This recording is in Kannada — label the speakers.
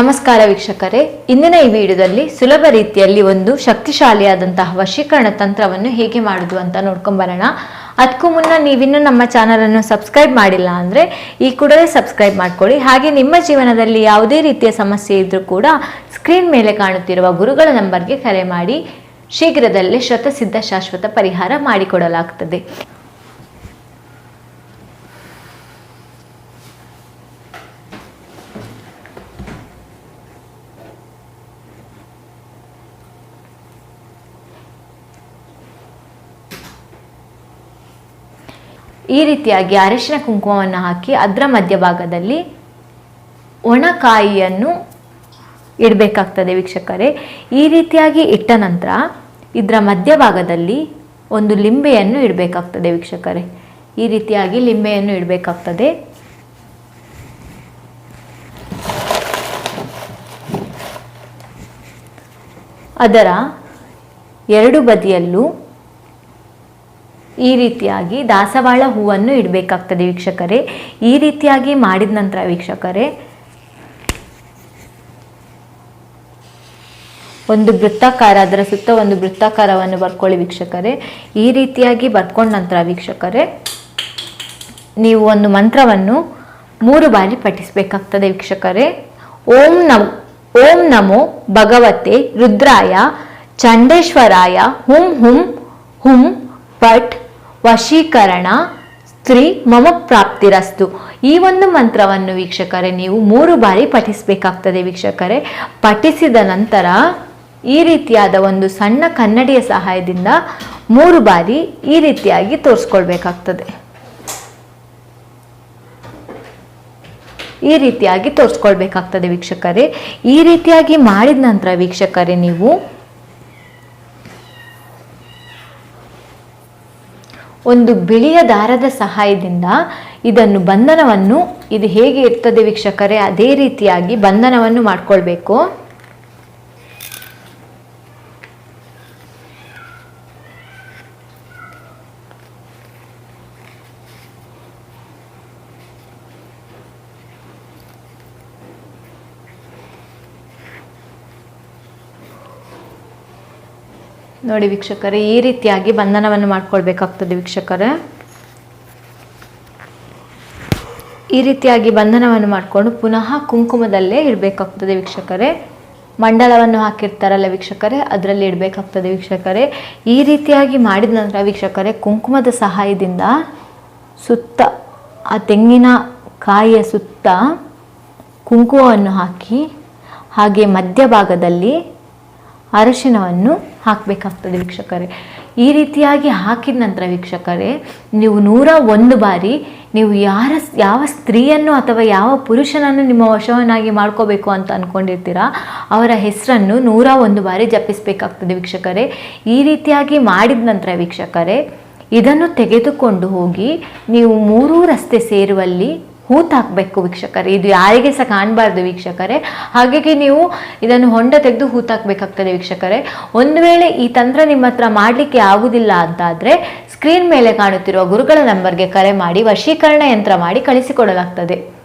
Speaker 1: ನಮಸ್ಕಾರ ವೀಕ್ಷಕರೇ. ಇಂದಿನ ಈ ವಿಡಿಯೋದಲ್ಲಿ ಸುಲಭ ರೀತಿಯಲ್ಲಿ ಒಂದು ಶಕ್ತಿಶಾಲಿಯಾದಂತಹ ವಶೀಕರಣ ತಂತ್ರವನ್ನು ಹೇಗೆ ಮಾಡುದು ಅಂತ ನೋಡ್ಕೊಂಬರೋಣ ಅದಕ್ಕೂ ಮುನ್ನ ನೀವಿನ್ನೂ ನಮ್ಮ ಚಾನಲನ್ನು ಸಬ್ಸ್ಕ್ರೈಬ್ ಮಾಡಿಲ್ಲ ಅಂದರೆ ಈ ಕೂಡಲೇ ಸಬ್ಸ್ಕ್ರೈಬ್ ಮಾಡ್ಕೊಳ್ಳಿ. ಹಾಗೆ ನಿಮ್ಮ ಜೀವನದಲ್ಲಿ ಯಾವುದೇ ರೀತಿಯ ಸಮಸ್ಯೆ ಇದ್ದರೂ ಕೂಡ ಸ್ಕ್ರೀನ್ ಮೇಲೆ ಕಾಣುತ್ತಿರುವ ಗುರುಗಳ ನಂಬರ್ಗೆ ಕರೆ ಮಾಡಿ ಶೀಘ್ರದಲ್ಲೇ ಶತಸಿದ್ಧ ಶಾಶ್ವತ ಪರಿಹಾರ ಮಾಡಿಕೊಡಲಾಗ್ತದೆ. ಈ ರೀತಿಯಾಗಿ ಅರಿಶಿನ ಕುಂಕುಮವನ್ನು ಹಾಕಿ ಅದರ ಮಧ್ಯಭಾಗದಲ್ಲಿ ಒಣಕಾಯಿಯನ್ನು ಇಡಬೇಕಾಗ್ತದೆ ವೀಕ್ಷಕರೇ. ಈ ರೀತಿಯಾಗಿ ಇಟ್ಟ ನಂತರ ಇದರ ಮಧ್ಯಭಾಗದಲ್ಲಿ ಒಂದು ಲಿಂಬೆಯನ್ನು ಇಡಬೇಕಾಗ್ತದೆ ವೀಕ್ಷಕರೇ. ಈ ರೀತಿಯಾಗಿ ಲಿಂಬೆಯನ್ನು ಇಡಬೇಕಾಗ್ತದೆ. ಅದರ ಎರಡು ಬದಿಯಲ್ಲೂ ಈ ರೀತಿಯಾಗಿ ದಾಸವಾಳ ಹೂವನ್ನು ಇಡಬೇಕಾಗ್ತದೆ ವೀಕ್ಷಕರೇ. ಈ ರೀತಿಯಾಗಿ ಮಾಡಿದ ನಂತರ ವೀಕ್ಷಕರೇ, ಒಂದು ವೃತ್ತಾಕಾರ, ಅದರ ಸುತ್ತ ಒಂದು ವೃತ್ತಾಕಾರವನ್ನು ಬರ್ಕೊಳ್ಳಿ ವೀಕ್ಷಕರೇ. ಈ ರೀತಿಯಾಗಿ ಬರ್ಕೊಂಡ ನಂತರ ವೀಕ್ಷಕರೇ, ನೀವು ಒಂದು ಮಂತ್ರವನ್ನು ಮೂರು ಬಾರಿ ಪಠಿಸಬೇಕಾಗ್ತದೆ ವೀಕ್ಷಕರೇ. ಓಂ ನಮ್, ಓಂ ನಮೋ ಭಗವತೆ ರುದ್ರಾಯ, ಚಂಡೇಶ್ವರಾಯ, ಹುಂ ಹುಂ ಹುಂ ಪಟ್ ವಶೀಕರಣ ಸ್ತ್ರೀ ಮಮ ಪ್ರಾಪ್ತಿರಸ್ತು ಈ ಒಂದು ಮಂತ್ರವನ್ನು ವೀಕ್ಷಕರೇ, ನೀವು ಮೂರು ಬಾರಿ ಪಠಿಸಬೇಕಾಗ್ತದೆ ವೀಕ್ಷಕರೇ. ಪಠಿಸಿದ ನಂತರ ಈ ರೀತಿಯಾದ ಒಂದು ಸಣ್ಣ ಕನ್ನಡಿಯ ಸಹಾಯದಿಂದ ಮೂರು ಬಾರಿ ಈ ರೀತಿಯಾಗಿ ತೋರಿಸ್ಕೊಳ್ಬೇಕಾಗ್ತದೆ. ಈ ರೀತಿಯಾಗಿ ತೋರಿಸ್ಕೊಳ್ಬೇಕಾಗ್ತದೆ ವೀಕ್ಷಕರೇ. ಈ ರೀತಿಯಾಗಿ ಮಾಡಿದ ನಂತರ ವೀಕ್ಷಕರೇ, ನೀವು ಒಂದು ಬಿಳಿಯ ದಾರದ ಸಹಾಯದಿಂದ ಇದನ್ನು ಬಂಧನವನ್ನು ಇದು ಹೇಗೆ ಇರ್ತದೆ ವೀಕ್ಷಕರೇ ಅದೇ ರೀತಿಯಾಗಿ ಬಂಧನವನ್ನು ಮಾಡ್ಕೊಳ್ಬೇಕು. ನೋಡಿ ವೀಕ್ಷಕರೇ, ಈ ರೀತಿಯಾಗಿ ಬಂಧನವನ್ನು ಮಾಡ್ಕೊಳ್ಬೇಕಾಗ್ತದೆ ವೀಕ್ಷಕರೇ. ಈ ರೀತಿಯಾಗಿ ಬಂಧನವನ್ನು ಮಾಡಿಕೊಂಡು ಪುನಃ ಕುಂಕುಮದಲ್ಲೇ ಇಡಬೇಕಾಗ್ತದೆ ವೀಕ್ಷಕರೇ. ಮಂಡಲವನ್ನು ಹಾಕಿರ್ತಾರಲ್ಲ ವೀಕ್ಷಕರೇ, ಅದರಲ್ಲಿ ಇಡಬೇಕಾಗ್ತದೆ ವೀಕ್ಷಕರೇ. ಈ ರೀತಿಯಾಗಿ ಮಾಡಿದ ನಂತರ ವೀಕ್ಷಕರೇ, ಕುಂಕುಮದ ಸಹಾಯದಿಂದ ಸುತ್ತ, ಆ ತೆಂಗಿನ ಕಾಯಿಯ ಸುತ್ತ ಕುಂಕುಮವನ್ನು ಹಾಕಿ, ಹಾಗೆ ಮಧ್ಯಭಾಗದಲ್ಲಿ ಅರಶಿನವನ್ನು ಹಾಕಬೇಕಾಗ್ತದೆ ವೀಕ್ಷಕರೇ. ಈ ರೀತಿಯಾಗಿ ಹಾಕಿದ ನಂತರ ವೀಕ್ಷಕರೇ, ನೀವು ನೂರ ಒಂದು ಬಾರಿ ನೀವು ಯಾರ ಯಾವ ಸ್ತ್ರೀಯನ್ನು ಅಥವಾ ಯಾವ ಪುರುಷನನ್ನು ನಿಮ್ಮ ವಶವನ್ನಾಗಿ ಮಾಡ್ಕೋಬೇಕು ಅಂತ ಅಂದ್ಕೊಂಡಿರ್ತೀರಾ ಅವರ ಹೆಸರನ್ನು ನೂರ ಒಂದು ಬಾರಿ ಜಪಿಸಬೇಕಾಗ್ತದೆ ವೀಕ್ಷಕರೇ. ಈ ರೀತಿಯಾಗಿ ಮಾಡಿದ ನಂತರ ವೀಕ್ಷಕರೇ, ಇದನ್ನು ತೆಗೆದುಕೊಂಡು ಹೋಗಿ ನೀವು ಮೂರೂ ರಸ್ತೆ ಸೇರುವಲ್ಲಿ ಹೂತಾಕಬೇಕು ವೀಕ್ಷಕರೇ. ಇದು ಯಾರಿಗೆ ಸಹ ಕಾಣಬಾರ್ದು ವೀಕ್ಷಕರೇ. ಹಾಗಾಗಿ ನೀವು ಇದನ್ನು ಹೊಂಡ ತೆಗೆದು ಹೂತಾಕಬೇಕಾಗ್ತದೆ ವೀಕ್ಷಕರೇ. ಒಂದು ವೇಳೆ ಈ ತಂತ್ರ ನಿಮ್ಮ ಹತ್ರ ಮಾಡಲಿಕ್ಕೆ ಆಗುದಿಲ್ಲ ಅಂತಾದರೆ ಸ್ಕ್ರೀನ್ ಮೇಲೆ ಕಾಣುತ್ತಿರುವ ಗುರುಗಳ ನಂಬರ್ಗೆ ಕರೆ ಮಾಡಿ, ವಶೀಕರಣ ಯಂತ್ರ ಮಾಡಿ ಕಳಿಸಿಕೊಡಲಾಗ್ತದೆ.